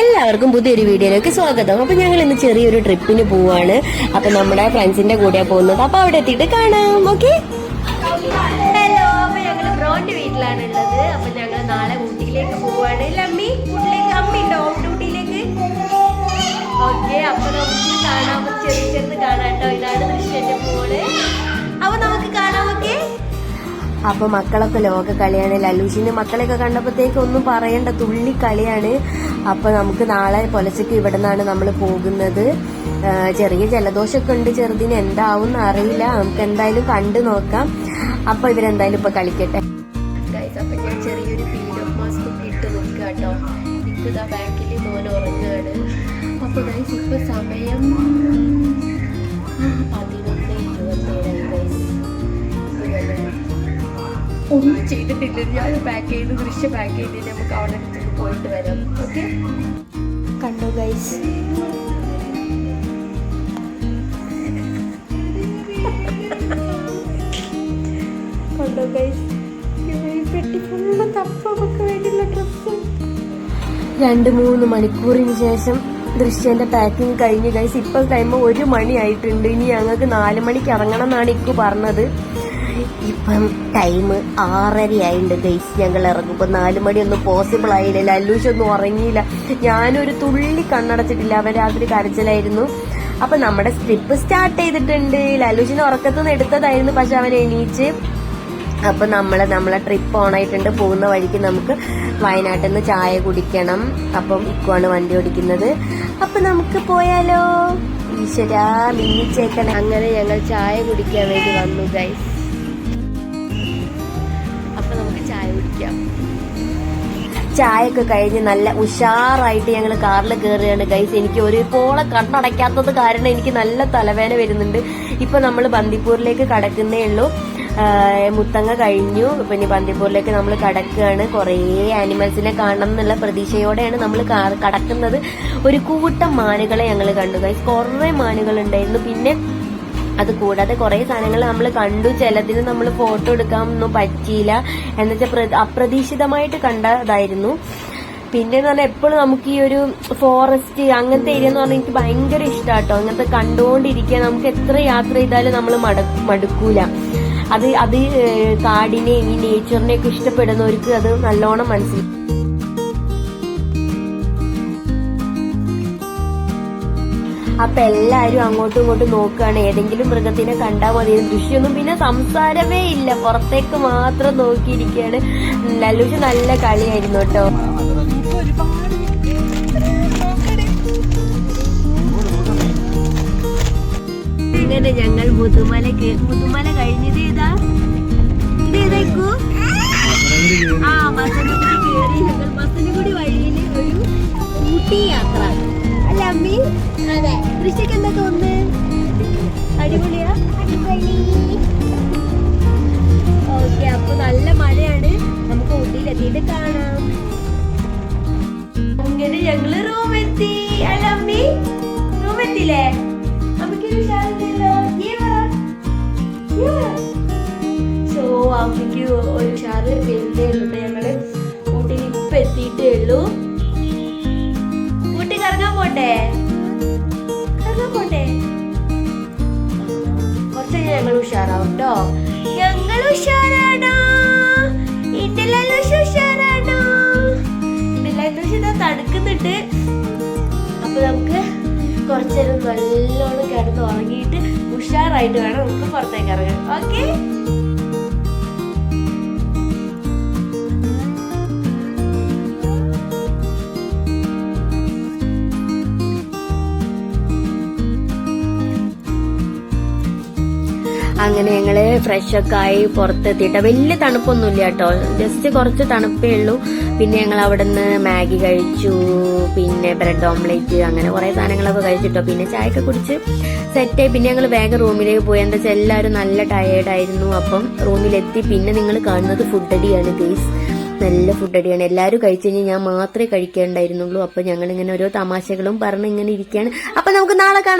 എല്ലാവർക്കും പുതിയൊരു വീഡിയോയിലേക്ക് സ്വാഗതം. അപ്പൊ ഞങ്ങൾ ഇന്ന് ചെറിയൊരു ട്രിപ്പിന് പോവാണ്. അപ്പൊ നമ്മുടെ ഫ്രണ്ട്സിന്റെ കൂടെ പോകുന്നത്. അപ്പൊ അവിടെ എത്തിയിട്ട് കാണാം. ഓക്കെ ഹലോ അപ്പൊ ഞങ്ങൾ ബ്രോന്റെ വീട്ടിലാണ് ഉള്ളത്. അപ്പൊ ഞങ്ങൾ നാളെ ഊട്ടിയിലേക്ക് പോവാണ്. അമ്മി? ഊട്ടിലേക്ക് അമ്മി ഉണ്ടോ? ഊട്ടിയിലേക്ക്? ഓക്കെ അപ്പൊ നമുക്ക് കാണാം. ചെറിയ ചെറുത് കാണാം കേട്ടോ. ഇതാണ് ദൃശ്യന്റെ മോൾ. അപ്പൊ മക്കളൊക്കെ ലോക കളിയാണ്. ലല്ലൂഷിന്റെ മക്കളെയൊക്കെ കണ്ടപ്പോഴത്തേക്ക് ഒന്നും പറയണ്ട തുള്ളി കളിയാണ്. അപ്പൊ നമുക്ക് നാളെ പൊലച്ചക്ക് ഇവിടെ നിന്നാണ് നമ്മൾ പോകുന്നത് ചെറിയ ജലദോഷമൊക്കെ ഉണ്ട്. ചെറുതിന് എന്താവും അറിയില്ല. നമുക്ക് എന്തായാലും കണ്ടു നോക്കാം. അപ്പൊ ഇവരെന്തായാലും ഇപ്പൊ കളിക്കട്ടെ. അപ്പൊ ചെറിയൊരു അപ്പൊ ഇപ്പൊ സമയം പതിനൊന്ന് ഇരുപത്തേഴായി ഗൈസ് ഒന്നും ചെയ്തിട്ടില്ല. ഞാൻ പാക്ക് ചെയ്ത് ദൃശ്യ പാക്ക് ചെയ്തിട്ട് നമുക്ക് അവിടെ അടുത്തേക്ക് പോയിട്ട് വരാം. ഓക്കെ കണ്ടു ഗൈസ് കണ്ടു ഗൈസ് പെട്ടി രണ്ട് മൂന്ന് മണിക്കൂറിന് ശേഷം ദൃശ്യന്റെ പാക്കിംഗ് കഴിഞ്ഞ് ഗൈസ് ഇപ്പൊ ടൈം ഒരു മണി ആയിട്ടുണ്ട് ഇനി ഞങ്ങൾക്ക് നാല് മണിക്ക് ഇറങ്ങണം എന്നാണ് ഇക്കു പറഞ്ഞത്. ഇപ്പം ടൈം ആറര ആയിട്ടുണ്ട് ഗൈസ് ഞങ്ങൾ ഇറങ്ങുമ്പോൾ നാല് മണിയൊന്നും പോസിബിൾ ആയില്ല. ലല്ലൂഷൊന്നും ഉറങ്ങിയില്ല. ഞാനൊരു തുള്ളി കണ്ണടച്ചിട്ടില്ല. അവൻ രാത്രി കരച്ചിലായിരുന്നു. അപ്പൊ നമ്മുടെ സ്ട്രിപ്പ് സ്റ്റാർട്ട് ചെയ്തിട്ടുണ്ട്. ലല്ലൂഷിന് ഉറക്കത്തുനിന്ന് എടുത്തതായിരുന്നു. പക്ഷെ അവൻ എണീച്ച് അപ്പൊ നമ്മൾ നമ്മളെ ട്രിപ്പ് ഓൺ ആയിട്ടുണ്ട്. പോകുന്ന വഴിക്ക് നമുക്ക് വയനാട്ടിൽ നിന്ന് ചായ കുടിക്കണം. അപ്പം ഇക്കുവാണ് വണ്ടി ഓടിക്കുന്നത്. അപ്പൊ നമുക്ക് പോയാലോ? ഈശ്വര മിന്നിച്ചേക്കണം. അങ്ങനെ ഞങ്ങൾ ചായ കുടിക്കാൻ വേണ്ടി വന്നു ഗൈസ് ചായ ഒക്കെ കഴിഞ്ഞ് നല്ല ഉഷാറായിട്ട് ഞങ്ങൾ കാറിൽ കയറുകയാണ് ഗൈസ് എനിക്ക് ഒരു പോളെ കണ്ണടയ്ക്കാത്തത് കാരണം എനിക്ക് നല്ല തലവേദന വരുന്നുണ്ട്. ഇപ്പൊ നമ്മൾ ബന്ദിപ്പൂരിലേക്ക് കടക്കുന്നേ ഉള്ളൂ. മുത്തങ്ങ കഴിഞ്ഞു. പിന്നെ ബന്ദിപ്പൂരിലേക്ക് നമ്മൾ കടക്കുകയാണ്. കുറേ ആനിമൽസിനെ കാണണം എന്നുള്ള പ്രതീക്ഷയോടെയാണ് നമ്മൾ കടക്കുന്നത്. ഒരു കൂട്ടം മാനുകളെ ഞങ്ങൾ കണ്ടു. ഗൈസ് കുറേ മാനുകൾ ഉണ്ടായിരുന്നു പിന്നെ അത് കൂടാതെ കുറെ സാധനങ്ങൾ നമ്മൾ കണ്ടു. ചിലതിന് നമ്മൾ ഫോട്ടോ എടുക്കാനൊന്നും പറ്റിയില്ല എന്നുവെച്ചാൽ അപ്രതീക്ഷിതമായിട്ട് കണ്ടതായിരുന്നു. പിന്നെ എന്ന് പറഞ്ഞാൽ എപ്പോഴും നമുക്ക് ഈ ഒരു ഫോറസ്റ്റ് അങ്ങനത്തെ ഏരിയ എന്ന് പറഞ്ഞാൽ എനിക്ക് ഭയങ്കര ഇഷ്ടാട്ടോ. അങ്ങനത്തെ കണ്ടുകൊണ്ടിരിക്കാൻ നമുക്ക് എത്ര യാത്ര ചെയ്താലും നമ്മൾ മടുക്കൂല. അത് അത് കാടിനെ ഈ നേച്ചറിനെ ഒക്കെ ഇഷ്ടപ്പെടുന്നവർക്ക് അത് നല്ലോണം മനസ്സിലാക്കും അപ്പൊ എല്ലാരും അങ്ങോട്ടും ഇങ്ങോട്ടും നോക്കുകയാണ്. ഏതെങ്കിലും മൃഗത്തിനെ കണ്ടാൽ മതി. ദൃശ്യമൊന്നും പിന്നെ സംസാരമേ ഇല്ല. പുറത്തേക്ക് മാത്രം നോക്കിയിരിക്കുകയാണ്. ലല്ലൂഷ് നല്ല കളിയായിരുന്നു കേട്ടോ. ഇങ്ങനെ ഞങ്ങൾ മുതുമല മുതുമല കഴിഞ്ഞത് ഏതാ അതെ. അടിപൊളിയാ? അടിപൊളി. നല്ല നമുക്ക് കാണാം. ഞങ്ങൾ. സോ ഒരു ഉള്ളൂ. ഊട്ടിയിൽ ഇപ്പൊ എത്തിയിട്ടേ ഉള്ളൂ. ഊട്ടി കറങ്ങാൻ പോട്ടെ ഞങ്ങൾ ഉഷാറാവും കേട്ടോ ഞങ്ങൾ ഉഷാറാണോ ഉഷാറാണോ തണുക്കുന്നുണ്ട്. അപ്പൊ നമുക്ക് കുറച്ചേരം നല്ലോണം കിടന്ന് ഉറങ്ങിയിട്ട് ഉഷാറായിട്ട് വേണം നമുക്ക് പുറത്തേക്ക് ഇറങ്ങാൻ. ഓക്കെ അങ്ങനെ ഞങ്ങൾ ഫ്രഷൊക്കെ ആയി പുറത്തെത്തിയിട്ട്. വലിയ തണുപ്പൊന്നുമില്ല കേട്ടോ. ജസ്റ്റ് കുറച്ച് തണുപ്പേ ഉള്ളൂ. പിന്നെ ഞങ്ങൾ അവിടെ നിന്ന് മാഗി കഴിച്ചു. പിന്നെ ബ്രെഡ് ഓംലേറ്റ് അങ്ങനെ കുറെ സാധനങ്ങളൊക്കെ കഴിച്ചിട്ടോ. പിന്നെ ചായയൊക്കെ കുടിച്ച് സെറ്റായി പിന്നെ ഞങ്ങൾ വേഗം റൂമിലേക്ക് പോയി. എന്താ വെച്ചാൽ എല്ലാവരും നല്ല ടയേർഡായിരുന്നു അപ്പം റൂമിലെത്തി. പിന്നെ നിങ്ങൾ കാണുന്നത് ഫുഡടിയാണ് ഗെയ്സ് നല്ല ഫുഡടിയാണ് എല്ലാവരും കഴിച്ചു കഴിഞ്ഞാൽ ഞാൻ മാത്രമേ കഴിക്കേണ്ടായിരുന്നുള്ളൂ. അപ്പൊ ഞങ്ങൾ ഇങ്ങനെ ഓരോ തമാശകളും പറഞ്ഞ് ഇങ്ങനെ ഇരിക്കുകയാണ്. അപ്പൊ നമുക്ക് നാളെ കാണാം.